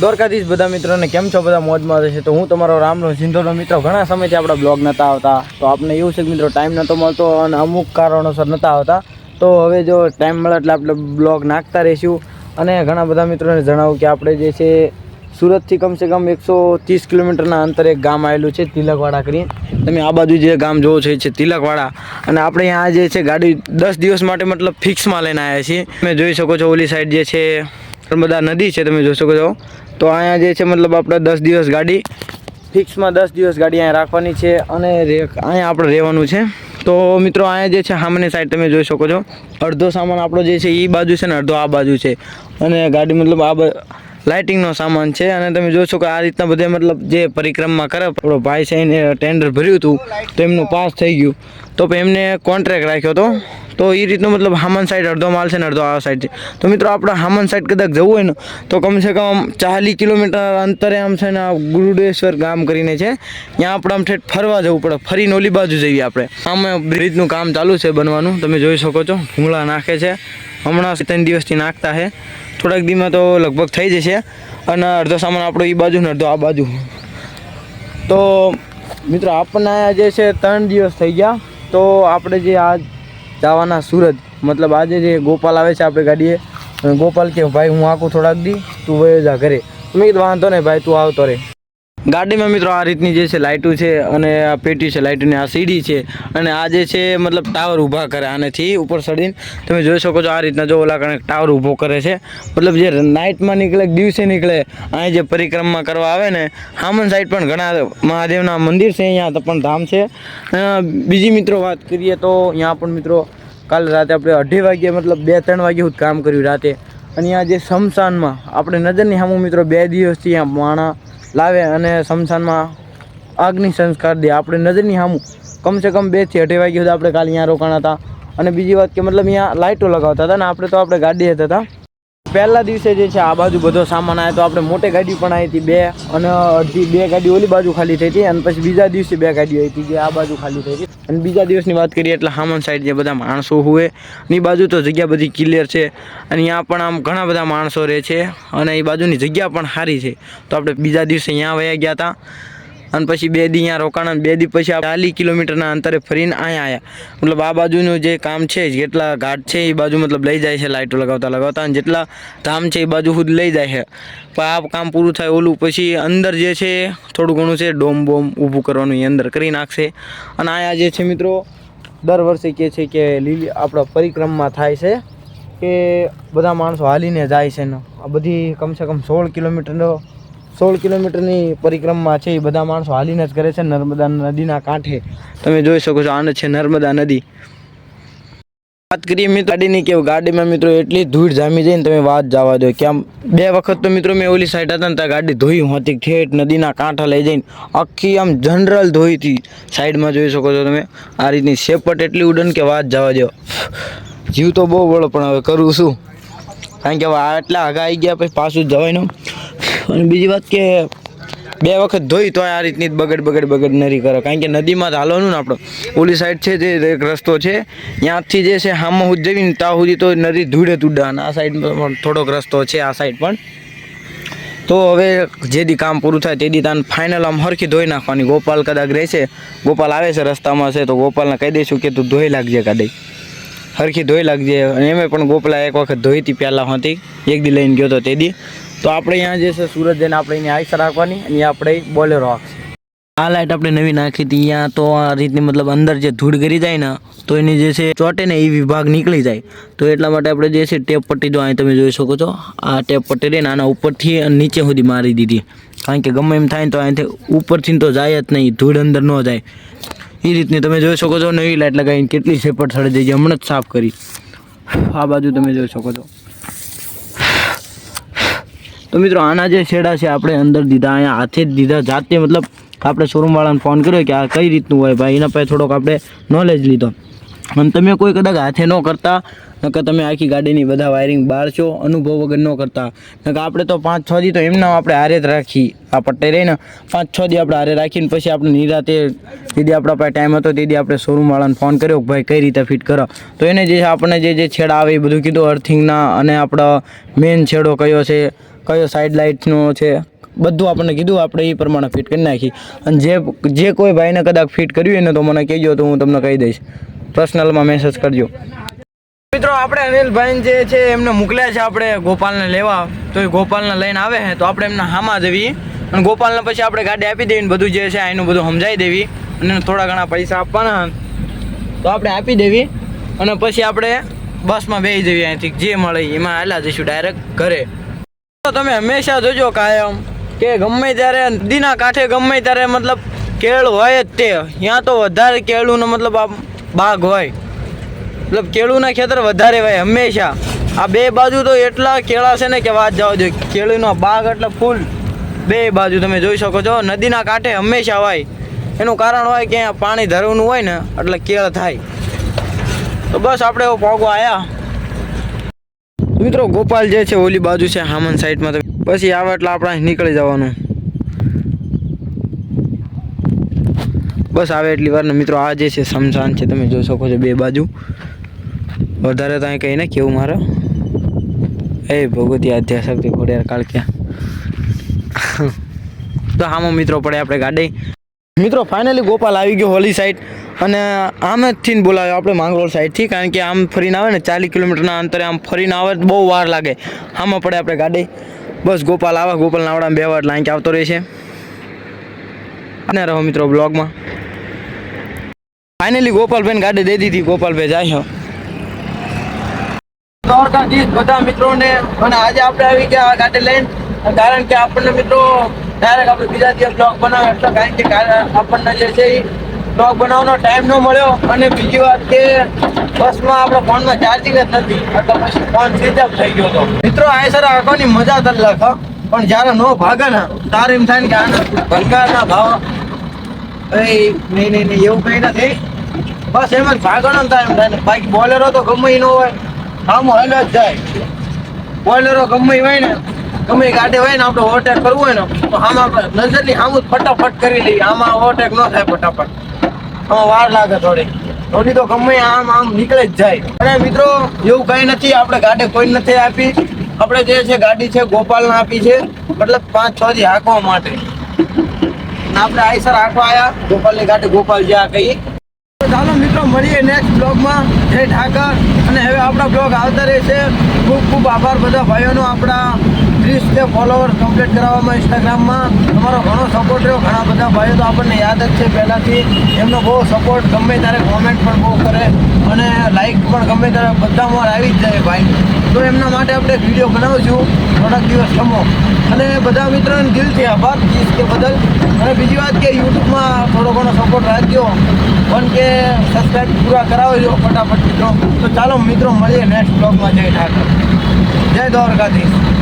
દ્વારકાધીશ, બધા મિત્રોને કેમ છો? બધા મોજમાં છે તો હું તમારો રામનો સિંધોનો મિત્ર. ઘણા સમયથી આપણા બ્લોગ નહોતા આવતા. તો આપણે એવું છે કે મિત્રો, ટાઈમ નહોતો મળતો અને અમુક કારણોસર નહોતા આવતા. તો હવે જો ટાઈમ મળે એટલે આપણે બ્લોગ નાખતા રહીશું. અને ઘણા બધા મિત્રોને જણાવું કે આપણે જે છે, સુરતથી કમસે કમ એકસો ત્રીસ કિલોમીટરના અંતરે એક ગામ આવેલું છે, તિલકવાડા કરીને. તમે આ બાજુ જે ગામ જોવો છો, એ છે તિલકવાડા. અને આપણે અહીંયા જે છે, ગાડી દસ દિવસ માટે મતલબ ફિક્સમાં લઈને આવ્યા છીએ. તમે જોઈ શકો છો ઓલી સાઈડ જે છે નર્મદા નદી છે, તમે જોઈ શકો છો તો અહીંયા જે છે, મતલબ આપણે દસ દિવસ ગાડી, ફિક્સમાં દસ દિવસ ગાડી અહીંયા રાખવાની છે અને અહીંયા આપણે રહેવાનું છે. તો મિત્રો, અહીંયા જે છે સામેની સાઈડ તમે જોઈ શકો છો. અડધો સામાન આપણો જે છે એ બાજુ છે ને અડધો આ બાજુ છે. અને ગાડી મતલબ આ લાઇટિંગનો સામાન છે. અને તમે જોશો કે આ રીતના બધે મતલબ જે પરિક્રમા કરે, આપણો ભાઈ છે એને ટેન્ડર ભર્યું હતું, તો એમનું પાસ થઈ ગયું. તો એમને કોન્ટ્રાક્ટ રાખ્યો હતો. તો એ રીતનો મતલબ હામન સાઈડ અડધો માલ છે ને અડધો આ સાઈડ છે. તો મિત્રો આપણે હામન સાઈડ કદાચ જવું હોય ને, તો કમસે કમ ચાલીસ કિલોમીટર અંતરે આમ છે ને આ ગુરુડેશ્વર ગામ કરીને છે, ત્યાં આપણે આમ ઠેઠ ફરવા જવું પડે. ફરીને ઓલી બાજુ જઈએ આપણે. આમ બ્રિજનું કામ ચાલુ છે બનવાનું. તમે જોઈ શકો છો, ભૂંગળા નાખે છે. હમણાં ત્રણ દિવસથી નાખતા છે. થોડાક દીમાં તો લગભગ થઈ જશે. અને અડધો સામાન આપણો એ બાજુ ને અડધો આ બાજુ. તો મિત્રો, આપણને જે છે ત્રણ દિવસ થઈ ગયા. તો આપણે જે આ જવાના સુરત. મતલબ આજે જે ગોપાલ આવે છે આપણે ગાડીએ, ગોપાલ કે, ભાઈ, હું આખું થોડાક દી તું વયો જા ઘરે. મેં કીધું, વાંધો નહીં, ભાઈ, તું આવતો રહે ગાડીમાં મિત્રો આ રીતની જે છે લાઇટું છે અને આ પેટી છે, લાઇટની આ સીડી છે અને આ જે છે મતલબ ટાવર ઊભા કરે આનેથી ઉપર ચડીને તમે જોઈ શકો છો આ રીતના જો ઓલા કણે ટાવર ઊભો કરે છે. મતલબ જે નાઇટમાં નીકળે, દિવસે નીકળે, અહીં જે પરિક્રમા કરવા આવે ને, હામન સાઈડ પણ ઘણા મહાદેવના મંદિર છે, અહીંયા પણ ધામ છે. બીજી મિત્રો વાત કરીએ તો અહીંયા પણ મિત્રો કાલ રાતે આપણે અઢી વાગ્યે મતલબ બે ત્રણ વાગ્યે સુધી કામ કર્યું રાતે. અને અહીંયા જે શમશાનમાં આપણે નજરની સામું મિત્રો બે દિવસથી અહીંયા માણા લાવે અને શમશાનમાં અગ્નિ સંસ્કાર દે. આપણે નજરની સામું કમસે કમ બેથી અઢી વાગ્યા સુધી આપણે કાલે અહીંયા રોકાણા હતા. અને બીજી વાત કે, મતલબ અહીંયા લાઇટો લગાવતા હતા ને, આપણે તો આપણે ગાડી જ હતા. પહેલા દિવસે જે છે, આ બાજુ બધો સામાન આવ્યો તો આપણે મોટી ગાડી પણ આવી હતી બે અને અડધી બે ગાડી ઓલી બાજુ ખાલી થઈ હતી અને પછી બીજા દિવસે બે ગાડીઓ આવી હતી જે આ બાજુ ખાલી થઈ હતી. અને બીજા દિવસની વાત કરીએ એટલે હામન સાઈડ જે બધા માણસો હોયની બાજુ તો જગ્યા બધી ક્લિયર છે. અને અહીંયા પણ આમ ઘણા બધા માણસો રહે છે અને એ બાજુની જગ્યા પણ સારી છે. તો આપણે બીજા દિવસે અહીંયા વયા ગયા હતા અને પછી બે દી અહીંયા રોકાણા બે દી પછી ચાલીસ કિલોમીટરના અંતરે ફરીને અહીંયા આવ્યા મતલબ આ બાજુનું જે કામ છે જેટલા ઘાટ છે એ બાજુ મતલબ લઈ જાય છે લાઇટો લગાવતા લગાવતા અને જેટલા ધામ છે એ બાજુ સુધી લઈ જાય છે. પણ આ કામ પૂરું થાય ઓલું પછી અંદર જે છે થોડું ઘણું છે ડોમ બોમ ઊભું કરવાનું એ અંદર કરી નાખશે. અને અહીંયા જે છે મિત્રો, દર વર્ષે કહે છે કે લીલી આપણા પરિક્રમા થાય છે કે બધા માણસો હાલીને જાય છે ને આ બધી કમસે કમ સોળ કિલોમીટરનો સોળ કિલોમીટરની પરિક્રમા છે. એ બધા માણસો હાલીને જ કરે છે નર્મદા નદીના કાંઠે. તમે જોઈ શકો છો આને છે નર્મદા નદી. વાત કરીએ મિત્રો ગાડીની કે ગાડીમાં મિત્રો એટલી ધૂળ જામી જાય ને તમે વાત જવા દો. કે આમ બે વખત તો મિત્રો મેં ઓલી સાઈડ હતા ને ત્યાં ગાડી ધોઈ હતી. ઠેઠ નદીના કાંઠા લઈ જઈને આખી આમ જનરલ ધોઈ હતી. સાઈડમાં જોઈ શકો છો તમે. આ રીતની શેપટ એટલી ઉડન કે વાત જવા દો. જીવ તો બહુ બળો, પણ હવે કરું શું? કારણ કે હવે આ એટલા આગા આવી ગયા પછી પાછું જવાય ને અને બીજી વાત કે બે વખત ધોઈ તો આ રીતની બગડ બગડ બગડ નરી કરે. કારણ કે નદીમાં જ ને આપણે. ઓલી સાઈડ છે જે એક રસ્તો છે, ત્યાંથી જે છે હામાં હું જઈને ત્યાં સુધી તો નદી ધૂળે તુડા અને આ સાઈડમાં પણ થોડોક રસ્તો છે આ સાઈડ પણ. તો હવે જે દી કામ પૂરું થાય તે દી તાન ફાઇનલ આમ હરખી ધોઈ નાખવાની. ગોપાલ કદાચ રહેશે, ગોપાલ આવે છે રસ્તામાં છે, તો ગોપાલને કહી દઈશું કે તું ધોઈ લાગજે કદાચ હરખી ધોઈ લાગજે. અને એમે પણ ગોપલા એક વખત ધોઈ હતી પહેલાં હતી. એક દી લઈને ગયો હતો તે દી. તો આપણે અહીંયા જે છે સુરત જઈને આપણે એની આઈસ રાખવાની, અને આપણે બોલેરો રાખશે. આ લાઇટ આપણે નવી નાખી હતી, અહીંયા તો આ રીતની મતલબ અંદર જે ધૂળ ગરી જાય ને, તો એની જે છે ચોટે ને એ વિભાગ નીકળી જાય. તો એટલા માટે આપણે જે છે ટેપ પટ્ટી જો અહીં તમે જોઈ શકો છો. આ ટેપ પટ્ટી રહીને આના ઉપરથી અને નીચે સુધી મારી દીધી. કારણ કે ગમે એમ થાય ને તો અહીંથી ઉપરથી તો જાય જ નહીં, ધૂળ અંદર ન જાય. એ રીતની તમે જોઈ શકો છો નવી લાઇટ લગાવીને કેટલી સેપટ સડી જઈ હમણાં જ સાફ કરી. આ બાજુ તમે જોઈ શકો છો. તો મિત્રો, આના જે છેડા છે, આપણે અંદર દીધા, અહીંયા હાથે જ દીધા. જાતે મતલબ આપણે શોરૂમવાળાને ફોન કર્યો કે આ કઈ રીતનું હોય ભાઈ? એના પછી થોડોક આપણે નોલેજ લીધો. અને તમે કોઈ કદાચ હાથે ન કરતા, નકર તમે આખી ગાડીની બધા વાયરિંગ બાળશો અનુભવ વગર ન કરતા. નકર આપણે તો પાંચ છ દી તો એમના આપણે હારે જ રાખી, આ પટ્ટે રહીને પાંચ છ દી આપણે હારે રાખીને પછી આપણે નિરાતે દીદી આપણા પાસે ટાઈમ હતો દીદી આપણે શોરૂમવાળાને ફોન કર્યો કે ભાઈ કઈ રીતે ફિટ કરો. તો એને જે આપણને જે જે છેડા આવે એ બધું કીધું અર્થિંગના અને આપણો મેન છેડો કયો છે કયો સાઈડ લાઇટનો છે, બધું આપણને કીધું, આપણે એ પ્રમાણે ફિટ કરી નાખી. અને જે જે કોઈ ભાઈને કદાચ ફિટ કર્યું હોય ને તો મને કહેજો, તો હું તમને કહી દઈશ. પર્સનલમાં મેસેજ કરજો. મિત્રો, આપણે અનિલભાઈ જે છે, એમને મોકલ્યા છે આપણે ગોપાલને લેવા. તો એ ગોપાલને લઈને આવે છે તો આપણે એમના હામાં જવી. અને ગોપાલને પછી આપણે ગાડી આપી દેવી બધું જે છે એનું બધું સમજાવી દેવી. અને થોડા ઘણા પૈસા આપવાના. તો આપણે આપી દેવી. અને પછી આપણે બસમાં બેસી જવી અહીંથી. જે મળે એમાં હાલા જઈશું ડાયરેક્ટ ઘરે. તમે હંમેશા જોજો કાયમ કે ગમે ત્યારે નદીના કાંઠે ગમે ત્યારે મતલબ કેળ હોય જ તે, ત્યાં તો વધારે કેળુંનો મતલબ આ બાગ હોય. મતલબ કેળુંના ખેતર વધારે હોય હંમેશા. આ બે બાજુ તો એટલા કેળા છે ને કે વાત જવા જોઈએ કેળુંનો બાગ એટલે ફૂલ બે બાજુ તમે જોઈ શકો છો. નદીના કાંઠે હંમેશા હોય. એનું કારણ હોય કે પાણી ધરવાનું હોય ને, એટલે કેળ થાય. તો બસ આપણે એવો પોગો આવ્યા મિત્રો, ગોપાલ જે છે, ઓલી બાજુ છે, હામન સાઈડમાં તો પછી આવે એટલે આપણે નીકળી જવાનું. બસ આવે એટલી વાર ને મિત્રો, આ જે છે સમસાન છે, તમે જોઈ શકો છો બે બાજુ. વધારે તો અહીં કંઈ ને કેવું મારે. એ ભગવતી આધ્યાશક્તિ ખોડિયાર કાળક્યા તો હામો મિત્રો, પડે આપણે ગાડી. મિત્રો ફાઇનલી ગોપાલ આવી ગયો હોલી સાઈડ અને આમ જ થઈને બોલાવ્યો આપણે માંગરોળ સાઈડથી, કારણ કે આમ ફરીને આવે ને ચાલીસ કિલોમીટરના અંતરે આમ ફરીને આવે બહુ વાર લાગે. આમાં પડે આપણે ગાડી. બસ ગોપાલ આવે ગોપાલ નાવડામાં બે વાર અહીં આવતો રહેશે અને રહો મિત્રો બ્લોગમાં ફાઇનલી ગોપાલભાઈ ગાડી દે દીધી. ગોપાલભાઈ, જાય દ્વારકાધીશ બધા મિત્રોને. અને આજે આપણે આવી ગયા ગાડી લઈને. કારણ કે આપણને મિત્રો ડાયરેક્ટ આપણે બીજા દિવસ બ્લોગ બનાવે એટલે કારણ કે આપણને જે છે એ બ્લોગ બનાવવાનો ટાઈમ ન મળ્યો અને બીજી વાત કે બસમાં આપણો ફોનમાં ચાર્જિંગ જ નથી. ફોન સ્વિચ ઓફ થઈ ગયો હતો મિત્રો, આ સર આખોની મજા જ લખો પણ જ્યારે નો ભાગે ને તારે એમ થાય ને કે આના ભંગારના ભાવ. ભાઈ નહીં નહીં નહીં, એવું કંઈ નથી. બસ એમ જ ભાગવાનો થાય એમ થાય ને. બાકી બોલેરો તો ગમે ન હોય. આમ હાલ જ જાય. બોલેરો ગમે હોય ને, ગમે ગાડી હોય ને, આપણે ઓવરટેક કરવું હોય ને, તો આમાં નજરની આમ જ ફટાફટ કરી લઈએ. આમાં ઓવરટેક ન થાય ફટાફટ. વાર લાગે થોડી થોડી તો ગમે આમ આમ નીકળે જ જાય. અને મિત્રો, એવું કંઈ નથી, આપણે ગાડી કોઈ નથી આપી. આપણે જે છે, ગાડી છે ગોપાલ આપી છે. મતલબ પાંચ, છ થી હાંકવા માટે. આપણે આઈસર હાંકવા આવ્યા ગોપાલની ગાડી ગોપાલ જ્યાં કહીએ ચાલો મિત્રો, મળીએ નેક્સ્ટ બ્લોગમાં જય ઠાકર. અને હવે આપણા બ્લોગ આવતા રહેશે. ખૂબ ખૂબ આભાર બધા ભાઈઓનો આપણા ત્રીસ કે ફોલોવર કમ્પ્લીટ કરાવવામાં ઇન્સ્ટાગ્રામમાં તમારો ઘણો સપોર્ટ રહ્યો. ઘણા બધા ભાઈઓ તો આપણને યાદ જ છે પહેલાંથી. એમનો બહુ સપોર્ટ ગમે ત્યારે કોમેન્ટ પણ બહુ કરે. અને લાઈક પણ ગમે ત્યારે બધા મોર આવી જ જાય ભાઈ. તો એમના માટે આપણે વીડિયો બનાવશું. થોડાક દિવસ સમો અને બધા મિત્રોને દિલથી આભાર ત્રીસ કે બદલ. અને બીજી વાત કે યુટ્યુબમાં થોડો ઘણો સપોર્ટ રાખજો. પણ કે સબસ્ક્રાઈબ પૂરા કરાવજો ફટાફટ મિત્રો. તો ચાલો મિત્રો, મળીએ નેક્સ્ટ બ્લોગમાં જય ઠાકર. જય દ્વારકાધીશ.